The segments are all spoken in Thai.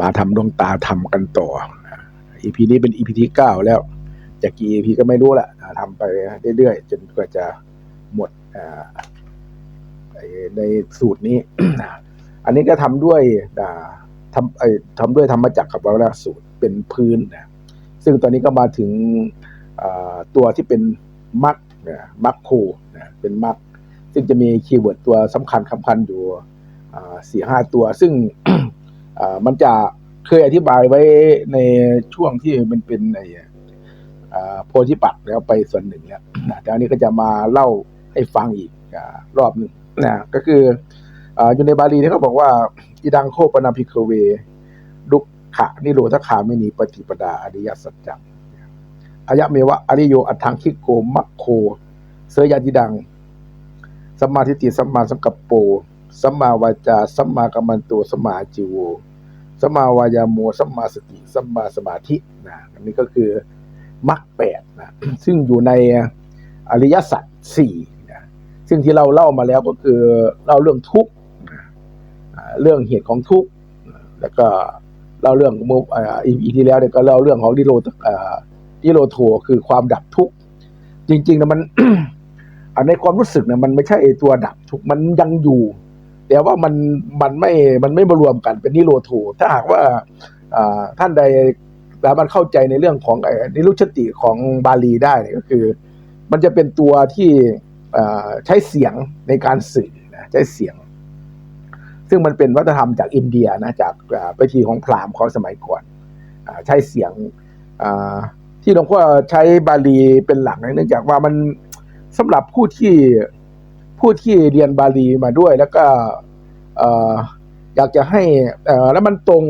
มาทำดวงตาทำกันต่อ อีพีนี้เป็นอีพีที่เก้าแล้วจะกี่อีพีก็ไม่รู้ละทำไปเรื่อยๆ จนกว่าจะหมดในสูตรนี้ อันนี้ก็ทำด้วยทำทำด้วยธรรมจักรกับวรสูตรเป็นพื้นนะซึ่งตอนนี้ก็มาถึงตัวที่เป็นมักนะมักโคนะเป็นมักซึ่งจะมีคีย์เวิร์ดตัวสำคัญสำคัญอยู่สี่ห้าตัว ซึ่ง มันจะเคยอธิบายไว้ในช่วงที่มันเป็นไอ้อ่าโพธิปักแล้วไปส่วนหนึ่งแล้วนะแต่อันนี้ก็จะมาเล่าให้ฟังอีกอรอบหนึ่งนะก็คืออยู่ในบาลีที่เขาบอกว่าอิดังโคปนาพิกเว ดุขะนิโรธคาไม่นีปฏิปดาอริยสัจจังอายะเมวะอริโยอัฏฐังคิโกมัคโค เสยยาติดังสัมมาทิฏฐิสัมมาสังกัปโปสัมมาวาจาสัมมากัมมันโตสัมมาอาจิโว สัมมาวายาโมสัมมาสติสัมมาสมาธินะอันนี้ก็คือมรรคแปดนะซึ่งอยู่ในอริยสัจสี่นะซึ่งที่เราเล่ามาแล้วก็คือเล่าเรื่องทุกข์นะอ่าเรื่องเหตุของทุกข์แล้วก็เล่าเรื่องมุกอ่าอีพีที่แล้วเนี่ยก็เล่าเรื่องของนิโรธอ่านิโรโทคือความดับทุกข์จริงๆนะมันอันในความรู้สึกเนี่ยมันไม่ใช่ตัวดับทุกข์มันยังอยู่ แต่ว่ามันมันไม่มันไม่มารวมกันเป็นนิโรโทถ้าหากว่าท่านใดสามารถเข้าใจในเรื่องของนิรุชติของบาลีได้ก็คือ มันจะเป็นตัวที่ใช้เสียงในการสื่อนะใช้เสียง ซึ่งมันเป็นวัฒนธรรมจากอินเดียนะจากอ่าวิธีของพราหมณ์เขาสมัยก่อนอใช้เสียงที่หลวงพ่อใช้บาลีเป็นหลักเนื่องจากว่ามันสำหรับผู้ที่ ผู้ที่เรียนบาลีมาด้วย แล้วก็ออยากจะให้แล้วมันตรง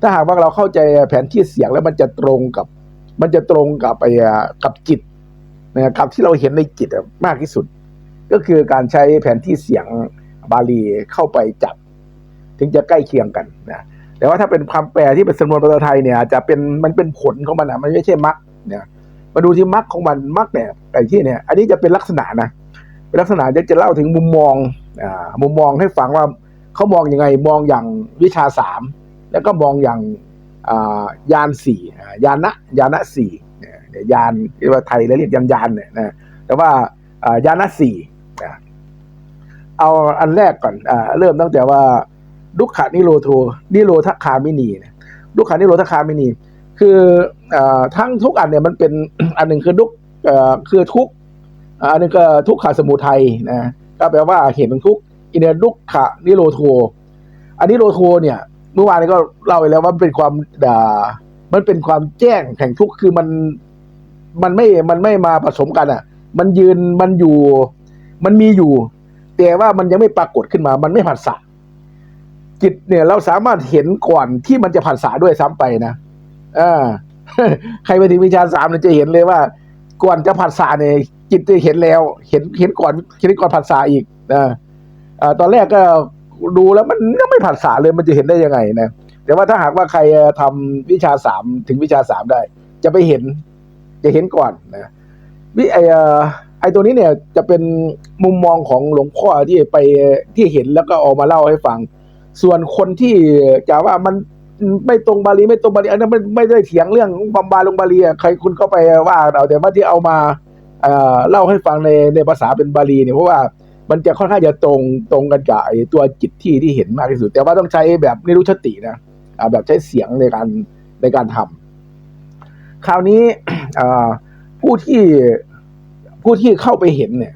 ถ้าหากว่าเราเข้าใจแผนที่เสียงแล้วมันจะตรงกับ มันจะตรงกับไอ้กับจิตนะกับที่เราเห็นในจิตมากที่สุด ก็คือการใช้แผนที่เสียงบาลีเข้าไปจับ ถึงจะใกล้เคียงกันนะแต่ว่าถ้าเป็นคำแปลที่เป็นสำนวนภาษาไทยเนี่ยจะเป็นมันเป็นผลของมันอะมันไม่ใช่มรรคเนี่ยมาดูที่มรรคของมันมรรคเนี่ยไอ้ที่เนี่ย อันนี้จะเป็นลักษณะนะ ลักษณะจะจะเล่าถึงมุมมองอ่ามุมมองให้ฟังว่าเขามองอยังไงมองอย่างวิชาสามแล้วก็มองอย่างยานสี่ยานะยานะสี่เนี่ยเนี่ยยานที่ว่าไทยเรียกยานยานเนี่ยนะแต่ว่ายานะสี่เอาอันแรกก่อนอเริ่มตั้งแต่ว่าดุขานิโรโทนิโรธคามินีเนี่ยดุขานิโรธคามินี คืออทั้งทุกอันเนี่ยมันเป็นอันหนึ่งคือดุกคือทุก อันนึงก็ทุกขาสมุทัยนะก็แปลว่าเหตุของทุกข์อินเดียดุขะนิโรโทอันนิโรโทเนี่ย เมื่อวานนี้ก็เล่าไปแล้วว่ามันเป็นความด่า มันเป็นความแจ้งแห่งทุกข์คือมันมันไม่มันไม่มาผสมกันอะ มันยืนมันอยู่มันมีอยู่ แต่ว่ามันยังไม่ปรากฏขึ้นมา มันไม่ผัสสะจิตเนี่ยเราสามารถเห็นก่อนที่มันจะผัสสะด้วยซ้ำไปนะอ่าใครไปถึงวิชาสามเนี่ยจะเห็นเลยว่า ก่อนจะผัสสะเนี่ย จิตจะเห็นแล้ว เห็นเห็นก่อนเห็นก่อนผัสสะอีกนะตอนแรกก็ดูแล้วมันยังไม่ผัสสะเลยมันจะเห็นได้ยังไงนะแต่ว่าถ้าหากว่าใครทำวิชาสามถึงวิชาสามได้ จะไปเห็น จะเห็นก่อนนะวิไอไอตัวนี้เนี่ยจะเป็นมุมมองของหลวงพ่อที่ไปที่เห็นแล้วก็ออกมาเล่าให้ฟัง ส่วนคนที่จะว่ามันไม่ตรงบาลีไม่ตรงบาลีอันนั้นไม่ไม่ได้เถียงเรื่องบำบาลงบาลีใครคุณก็ไปว่าเอาแต่ว่าที่เอามา เล่าให้ฟังในในภาษาเป็นบาลีเนี่ยเพราะว่ามันจะค่อนข้างจะตรงตรงกันกับไอ้ตัวจิตที่ที่เห็นมากที่สุด แต่ว่าต้องใช้แบบนิรุชตินะแบบใช้เสียงในการในการทำคราวนี้ผู้ที่ผู้ที่เข้าไปเห็นเนี่ย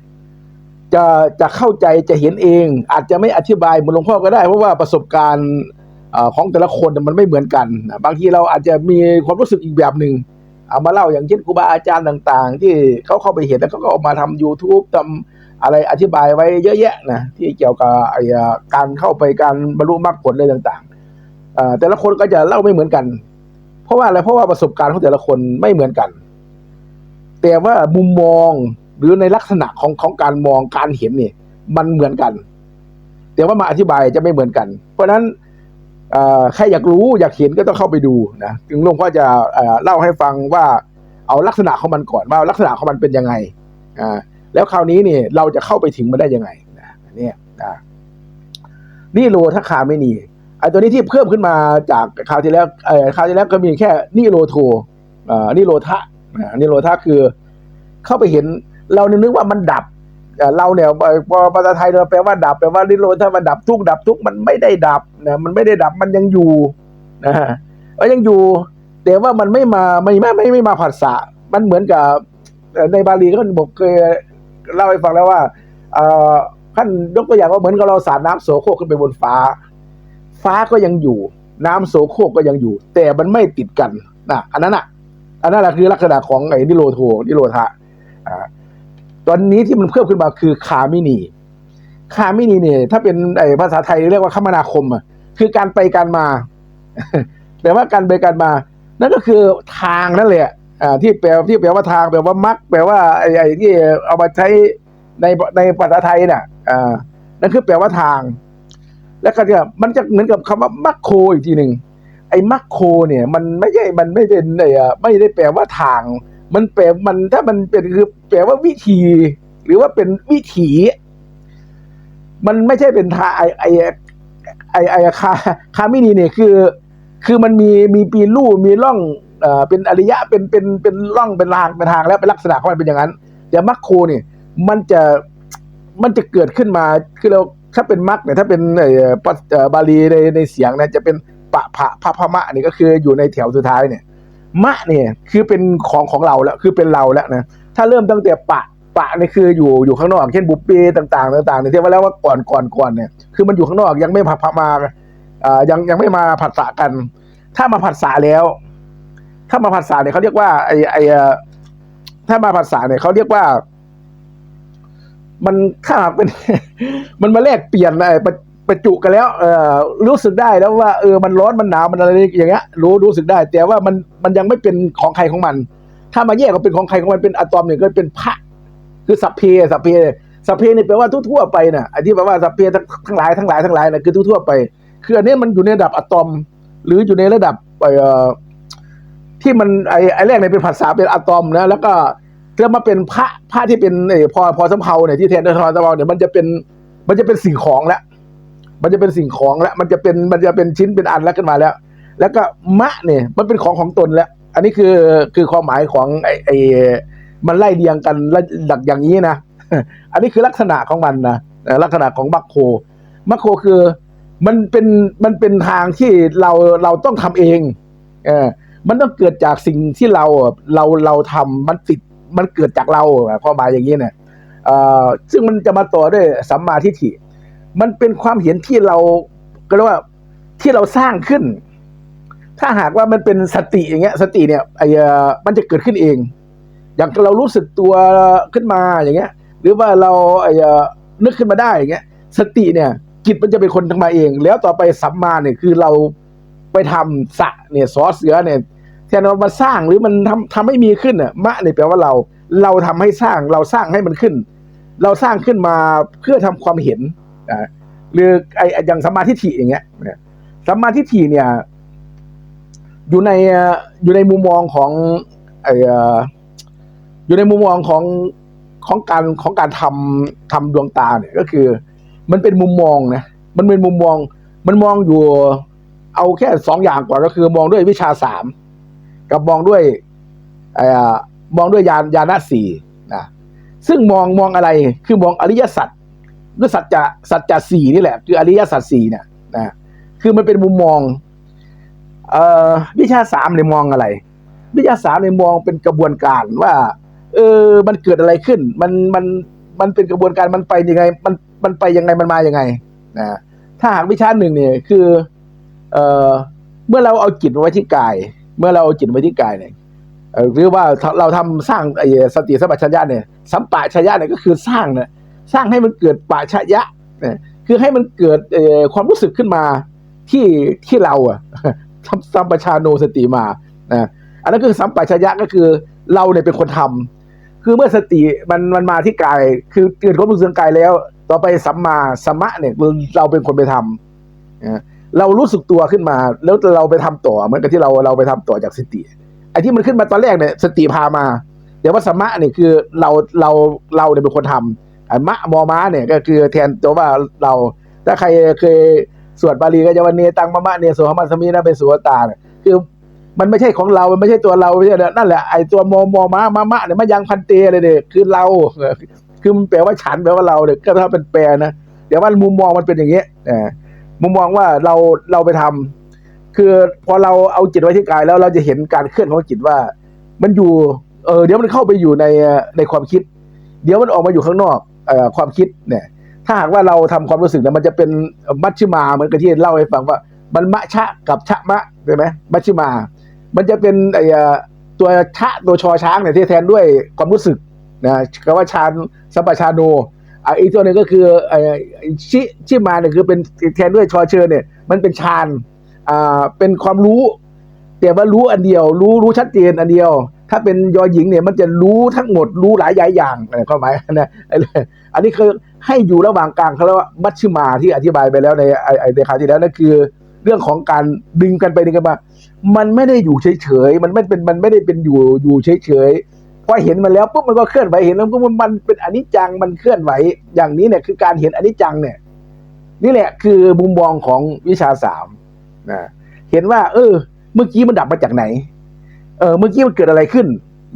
จะจะเข้าใจจะเห็นเอง อาจจะไม่อธิบายเหมือนหลวงพ่อก็ได้ เพราะว่าประสบการณ์ของแต่ละคนมันไม่เหมือนกัน บางทีเราอาจจะมีความรู้สึกอีกแบบหนึ่ง เอามาเล่าอย่างเช่นครูบาอาจารย์ต่างๆ ที่เขาเข้าไปเห็นแล้วเขาก็ออกมาทำ YouTube ทำอะไรอธิบายไว้เยอะแยะนะที่เกี่ยวกับการเข้าไปการบรรลุมรรคผลอะไรต่างๆแต่ละคนก็จะเล่าไม่เหมือนกัน เพราะว่าอะไรเพราะว่าประสบการณ์ของแต่ละคนไม่เหมือนกัน แต่ว่ามุมมองหรือในลักษณะของของการมองการเห็นนี่มันเหมือนกัน แต่ว่ามาอธิบายจะไม่เหมือนกัน เพราะฉะนั้น เอ่อใครอยากรู้อยากเห็นก็ต้องเข้าไปดูนะถึงหลวงพ่อจะเล่าให้ฟังว่าเอาลักษณะของมันก่อนว่าลักษณะของมันเป็นยังไงอ่าแล้วคราวนี้เนี่ยเราจะเข้าไปถึงมันได้ยังไงนะเนี่ยนะนี่โลทคาไม่นีไอ้ตัวนี้ที่เพิ่มขึ้นมาจากคราวที่แล้วเออคราวที่แล้วก็มีแค่นิโรโทอ่านิโรธะอ่านิโรธะคือ เข้าไปเห็นเรานึกว่ามันดับ เราเนี่ยพอภาษาไทยเราแปลว่าดับแปลว่านิโรธะมันดับทุกดับทุกมันไม่ได้ดับนะมันไม่ได้ดับมันยังอยู่นะฮะมันยังอยู่ แต่ว่ามันไม่มาไม่ไม่ไม่ไม่มาผัสสะมันเหมือนกับในบาลีก็บอกเคยเล่าให้ฟังแล้วว่าอ่อท่านยกตัวอย่างว่าเหมือนกับเราสาดน้ำโสโครกขึ้นไปบนฟ้า ฟ้าก็ยังอยู่ น้ำโสโครกก็ยังอยู่ แต่มันไม่ติดกันนะอันนั้นอะอันนั้นแหละคือลักษณะของไอ้นิโรโทนิโรธะอ่า ตอนนี้ที่มันเพิ่มขึ้นมาคือคามินีคามินีเนี่ยถ้าเป็นไอภาษาไทยเรียกว่าคมนาคมอะคือการไปการมา แต่ว่าการไปการมา นั่นก็คือทางนั่นแหละอ่าที่แปลที่แปลว่าทางแปลว่ามักแปลว่าไอ้ไอ้ที่เอามาใช้ในในภาษาไทยน่ะอ่านั่นคือแปลว่าทาง แล้วก็เนี่ยมันจะเหมือนกับคำว่ามัคโคอีกทีหนึ่งไอ้มัคโคเนี่ย มันไม่ใช่มันไม่เป็นไอ้ไม่ได้แปลว่าทาง มันแปลมันถ้ามันเป็นคือแปลว่าวิธี หรือว่าเป็นวิถี มันไม่ใช่เป็นทาไอไอไอไอคาคามินีเนี่ยคือ คือมันมีมีปีลู่มีร่องเอ่อเป็นอริยะเป็นเป็นเป็นร่องเป็นรางเป็นทางแล้วเป็นลักษณะของมันเป็นอย่างนั้นแต่มัคโคเนี่ยมันจะมันจะเกิดขึ้นมาคือเราถ้าเป็นมัคเนี่ยถ้าเป็นไอ้ปัจเอ่อบาลีในในเสียงเนี่ยจะเป็นปะพะพะพะมะนี่ก็คืออยู่ในแถวสุดท้ายเนี่ย มะเนี่ยคือเป็นของของเราแล้วคือเป็นเราแล้วนะถ้าเริ่มตั้งแต่ปะปะนี่คืออยู่อยู่ข้างนอก เช่นบุปเพต่างๆ ต่างๆเนี่ยที่ว่าแล้วว่าก่อนก่อนก่อนเนี่ยคือมันอยู่ข้างนอกยังไม่ผัดมาอ่ายังยังไม่มาผัดสะกัน ถ้ามาผัดสะแล้ว ถ้ามาผัดสะเนี่ยเขาเรียกว่าไอไอถ้ามาผัดสะเนี่ยเขาเรียกว่า มันถ้าเป็น มันมาแลกเปลี่ยนไอ้ ประปจุกันแล้วเออรู้สึกได้แล้วว่าเออมันร้อนมันหนาวมันอะไรอย่างเงี้ยรู้รู้สึกได้ แต่ว่ามันมันยังไม่เป็นของใครของมัน ถ้ามาแยกก็เป็นของใครของมันเป็นอะตอมเนี่ยก็เป็นพระคือสัพเพสัพเพสัพเพนี่แปลว่าทั่วๆไปนะไอ้ที่แปลว่าสัพเพทั้งทั้งหลายทั้งหลายทั้งหลายน่ะคือทั่วๆไป คืออันนี้มันอยู่ในระดับอะตอม หรืออยู่ในระดับเอ่อที่มันไอ้ไอ้แรกเนี่ยเป็นภาษาเป็นอะตอมนะแล้วก็แล้วมาเป็นพระพระที่เป็นเอ่อพอพอสำเภาเนี่ยที่แทนด้วยพอสำเภาเนี่ยมันจะเป็นมันจะเป็นสิ่งของแล้ว มันจะเป็นสิ่งของแล้ว มันจะเป็นมันจะเป็นชิ้นเป็นอันแล้วขึ้นมาแล้ว แล้วก็มะเนี่ยมันเป็นของของตนแล้ว อันนี้คือคือความหมายของไอ้ไอมันไล่เรียงกันแล้วหลักอย่างนี้นะ อันนี้คือลักษณะของมันนะลักษณะของมัคโคมัคโคคือมันเป็นมันเป็นทางที่เราเราต้องทำเองเออมันต้องเกิดจากสิ่งที่เราเราเราทำมันติดมันเกิดจากเราความหมายอย่างนี้เนี่ยอ่อซึ่งมันจะมาต่อด้วยสัมมาทิฏฐิ มันเป็นความเห็นที่เราก็เรียกว่าที่เราสร้างขึ้น ถ้าหากว่ามันเป็นสติอย่างเงี้ย สติเนี่ยไอ้อ่อมันจะเกิดขึ้นเอง อย่างเรารู้สึกตัวขึ้นมาอย่างเงี้ย หรือว่าเราไอ้อ่อนึกขึ้นมาได้อย่างเงี้ย สติเนี่ยจิตมันจะเป็นคนทำมาเอง แล้วต่อไปสัมมาเนี่ยคือเราไปทำสะเนี่ยสอเสือเนี่ยแทนว่ามาสร้างหรือมันทำทำให้มีขึ้นอะมะเนี่ยแปลว่าเรา เราทำให้สร้างเราสร้างให้มันขึ้น เราสร้างขึ้นมาเพื่อทำความเห็น หรือไอ้ไอ้อย่างสัมมาทิฏฐิอย่างเงี้ยเนี่ยสัมมาทิฏฐิเนี่ย อยู่ในอยู่ในมุมมองของไอ้อยู่ในมุมมองของของการของการทำทำดวงตาเนี่ยก็คือ มันเป็นมุมมองนะมันเป็นมุมมอง มันมองอยู่เอาแค่สองอย่างก่อนก็คือ มองด้วยวิชาสามกับมองด้วยเอ่อมองด้วยญาณญาณสี่นะซึ่งมองมองอะไรคือมองอริยสัจ หรือสัจจะสัจจะสี่นี่แหละ คืออริยสัจสี่เนี่ยนะคือมันเป็นมุมมองเอ่อวิชาสามเนี่ยมองอะไร วิชาสามเนี่ยมองเป็นกระบวนการว่า เออมันเกิดอะไรขึ้น มันมันมันเป็นกระบวนการมันไปยังไง มันมันไปยังไงมันมายังไงนะถ้าหากวิชาหนึ่งเนี่ยคือ เอ่อเมื่อเราเอาจิตมาไว้ที่กาย เมื่อเราเอาจิตไว้ที่กายเนี่ยหรือว่าเราทำสร้างไอ้สติสัมปชัญญะเนี่ยสัมปชัญญะเนี่ยก็คือสร้างเนี่ย สร้างให้มันเกิดปัจฉญะเนี่ยคือให้มันเกิดความรู้สึกขึ้นมาที่ที่เราอะสัมปชาโนสติมานะอันนั้นคือสัมปชัญญะก็คือเราเนี่ยเป็นคนทำคือเมื่อสติมันมันมาที่กาย คือเกิดความรู้สึกทางกายแล้ว ต่อไปสัมมาสมะเนี่ยเราเป็นคนไปทำนะเรารู้สึกตัวขึ้นมา แล้วเราไปทำต่อเหมือนกับที่เราเราไปทำต่อจากสติไอ้ที่มันขึ้นมาตอนแรกเนี่ยสติพามาแต่ว่าสมะเนี่ยคือเราเราเราเนี่ยเป็นคนทำไอ้ มะมอม้าเนี่ยก็คือแทนตัวว่าเรา ถ้าใครเคยสวดบาลีก็จะวันเนตังมะมะเนโสหมัสมินะเป็นสุวตาเนี่ยคือมันไม่ใช่ของเรา มันไม่ใช่ตัวเราไม่ใช่นั่นแหละไอ้ตัวมโมมะมะมะเนี่ยมันยังพันเตเลยเนี่ยคือเราคือมันแปลว่าฉันแปลว่าเราเนี่ยก็ถ้าเป็นแปลนะเดี๋ยวว่ามุมมองมันเป็นอย่างเงี้ยมุมมองว่าเราเราไปทำคือพอเราเอาจิตไว้ที่กายแล้วเราจะเห็นการเคลื่อนของจิตว่า มันอยู่เออเดี๋ยวมันเข้าไปอยู่ในในความคิด เดี๋ยวมันออกมาอยู่ข้างนอก ความคิดเนี่ย ถ้าหากว่าเราทำความรู้สึกเนี่ยมันจะเป็นมัชชิมาเหมือนกับที่เล่าให้ฟังว่า มันมะชะกับชะมะใช่ไหมมัชชิมา มันจะเป็นไอ้ตัวชะตัวชอช้างเนี่ยที่แทนด้วยความรู้สึกนะคำว่าชานสัมปชาโนอะอีกตัวหนึ่งก็คือไอ้ชิชิมาเนี่ยคือเป็นแทนด้วยชอเชิญเนี่ย มันเป็นฌานอ่าเป็นความรู้แต่ว่ารู้อันเดียว รู้รู้ชัดเจนอันเดียว ถ้าเป็นยอหญิงเนี่ยมันจะรู้ทั้งหมดรู้หลายหลายอย่างอะไรความหมนะอันนี้คือให้อยู่ระหว่างกลางเขาเรียกว่ามัชชิมาที่อธิบายไปแล้วในไอ้ไอ้ในคราวที่แล้วนั่นคือ เรื่องของการดึงกันไปดึงกันมา มันไม่ได้อยู่เฉยๆมันไม่เป็นมันไม่ได้เป็นอยู่อยู่เฉยๆพอเห็นมันแล้วปุ๊บมันก็เคลื่อนไหวเห็นแล้วปุ๊บมันเป็นอนิจจังมันเคลื่อนไหวอย่างนี้เนี่ยคือการเห็นอนิจจังเนี่ย นี่แหละคือมุมมองของวิชาสามนะเห็นว่า เออ เมื่อกี้มันดับมาจากไหน เออเมื่อกี้มันเกิดอะไรขึ้น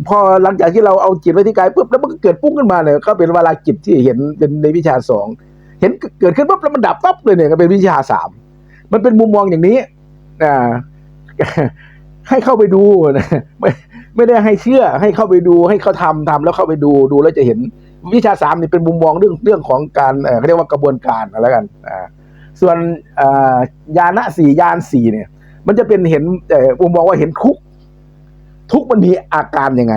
พอหลังจากที่เราเอาจิตไว้ที่กายปุ๊บแล้วมันก็เกิดปุ้งขึ้นมาเนี่ยก็เป็นเวลาจิตที่เห็นเป็นในวิชาสองเห็นเกิดขึ้นปุ๊บแล้วมันดับปั๊บเลยเนี่ยก็เป็นวิชาสามมันเป็นมุมมองอย่างนี้อ่าให้เข้าไปดูนะไม่ไม่ได้ให้เชื่อให้เข้าไปดูให้เขาทำทำแล้วเข้าไปดูดูแล้วจะเห็นวิชาสามนี่เป็นมุมมองเรื่องเรื่องของการเขาเรียกว่ากระบวนการอะไรกันอ่าส่วนอ่ายานะสี่ยานสี่เนี่ย มันจะเป็นเห็นเอ่อมุมมองว่าเห็นทุกข ทุกมันมีอาการยังไง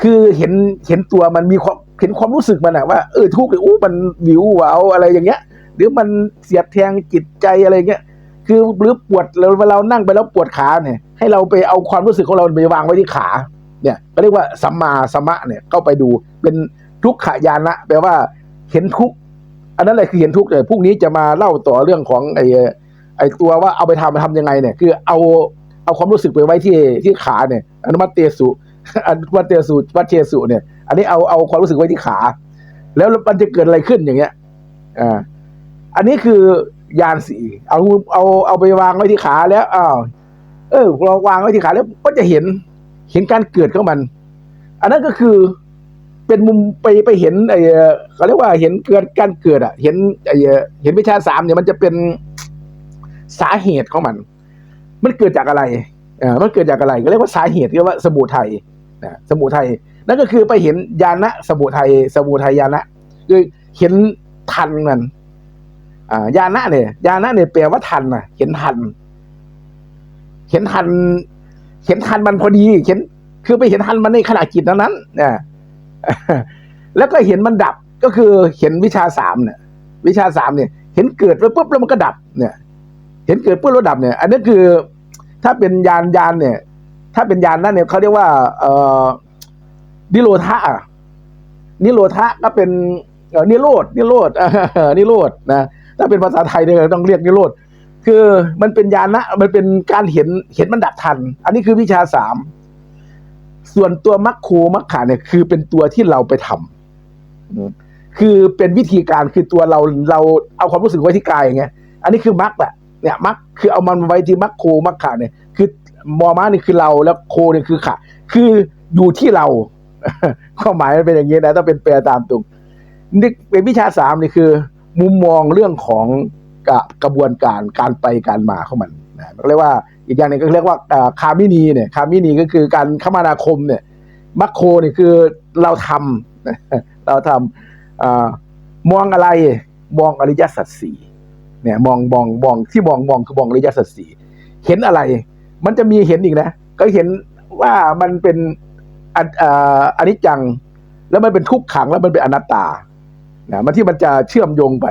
คือเห็นเห็นตัวมันมีความเห็นความรู้สึกมันอะว่าเออทุกข์เนี่ยอู้มันวิววาวอะไรอย่างเงี้ย หรือมันเสียดแทงจิตใจอะไรเงี้ยคือหรือปวดเราเวเรานั่งไปแล้วปวดขาเนี่ย ให้เราไปเอาความรู้สึกของเราไปวางไว้ที่ขา เนี่ยก็เรียกว่าสัมมาสมะเนี่ยเข้าไปดูเป็นทุกขญาณะแปลว่าเห็นทุกข์อันนั้นแหละคือเห็นทุกข์เลยพรุ่งนี้จะมาเล่าต่อเรื่องของไอ้ไอ้ตัวว่าเอาไปทำไปทำยังไงเนี่ย คือเอา เอาความรู้สึกไปไว้ที่ที่ขาเนี่ย อนุมัติเตสุอนุมัติเตสุวัชเชสุเนี่ย อันนี้เอาเอาความรู้สึกไว้ที่ขา แล้วมันจะเกิดอะไรขึ้นอย่างเงี้ยอ่าอันนี้คือยานสีเอาเอาเอาไปวางไว้ที่ขาแล้วอ้าวเออเราวางไว้ที่ขาแล้วก็จะเห็นเห็นการเกิดของมัน อันนั้นก็คือเป็นมุมไปไปเห็นไอ้เอ่อเขาเรียกว่าเห็นเกิดการเกิดอะ เห็นไอ้เห็นวิชาสามเนี่ยมันจะเป็นสาเหตุของมัน มันเกิดจากอะไรเออมันเกิดจากอะไรก็เรียกว่าสาเหตุเรียกว่าสมุทัยนะสมุทัยนั่นก็คือไปเห็นยานะสมุทัยสมุทัยยานะคือเห็นทันมันอ่ายานะเนี่ยยานะเนี่ยแปลว่าทันนะเห็นทัน เห็นทัน เห็นทันมันพอดี เห็น คือไปเห็นทันมันในขณะจิตนั้นๆนะแล้วก็เห็นมันดับก็คือเห็นวิชาสามเนี่ย วิชาสามเนี่ย เห็นเกิดแล้วปุ๊บแล้วมันก็ดับ เนี่ย เห็นเกิดปุ๊บแล้วดับเนี่ย อันนี้คือ ถ้าเป็นยานยานเนี่ย ถ้าเป็นยานนั่นเนี่ยเขาเรียกว่า เอ่อนิโรธานิโรธะก็เป็นนิโรธนิโรธนิโรธนะถ้าเป็นภาษาไทยเนี่ยต้องเรียกนิโรธคือมันเป็นญาณะมันเป็นการเห็นเห็นมันดับทัน อันนี้คือวิชาสามส่วนตัวมัคคูมัคขาเนี่ยคือเป็นตัวที่เราไปทำอืมคือเป็นวิธีการคือตัวเราเราเอาความรู้สึกไว้ที่กายอย่างเงี้ยอันนี้คือมัคแหละ เนี่ยมัคคือเอามันไว้ที่มัคคูมัคขาเนี่ยคือมอม้านี่คือเราแล้วโคเนี่ยคือขาคืออยู่ที่เราความหมายมันเป็นอย่างนี้นะถ้าเป็นแปลตามตรงนี่เป็นวิชาสามนี่คือ มุมมองเรื่องของกะกระบวนการการไปการมาของมันนะเรียกว่าอีกอย่างหนึงก็เรียกว่าอ่าคามินีเนี่ยคามินีก็คือการคมนาคมเนี่ยมัคโคเนี่ยคือเราทำเราทำมองอะไรมองอริยสัจสี่ เนี่ยมองมองมองที่มองมองคือมองริยสัจสี่เห็นอะไร มันจะมีเห็นอีกนะ ก็เห็นว่ามันเป็นอันอ่าอนิจจัง แล้วมันเป็นทุกขังแล้วมันเป็นอนัตตานะมันที่มันจะเชื่อมโยงไป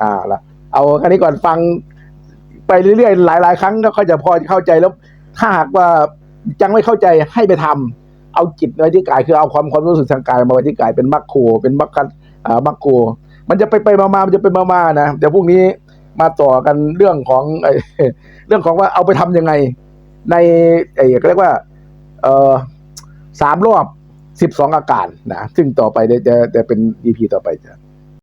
อ่าละเอาอันนี้ก่อนฟังไปเรื่อยๆ หลาย ๆ ครั้งก็ค่อยจะพอเข้าใจแล้ว ถ้าหากว่ายังไม่เข้าใจให้ไปทำเอาจิตไว้ที่กายคือเอาความความรู้สึกทางกายมาไว้ที่กายเป็นมัคโคเป็นมัคคันอ่ามัคโค มันจะไปไปมามามันจะไปมามานะเดี๋ยวพรุ่งนี้มาต่อกันเรื่องของไอ้เรื่องของว่าเอาไปทำยังไง ในไอ้เรียกว่า เออสามรอบสิบสองอาการนะซึ่งต่อไปจะจะเป็นดีพีต่อไปจะ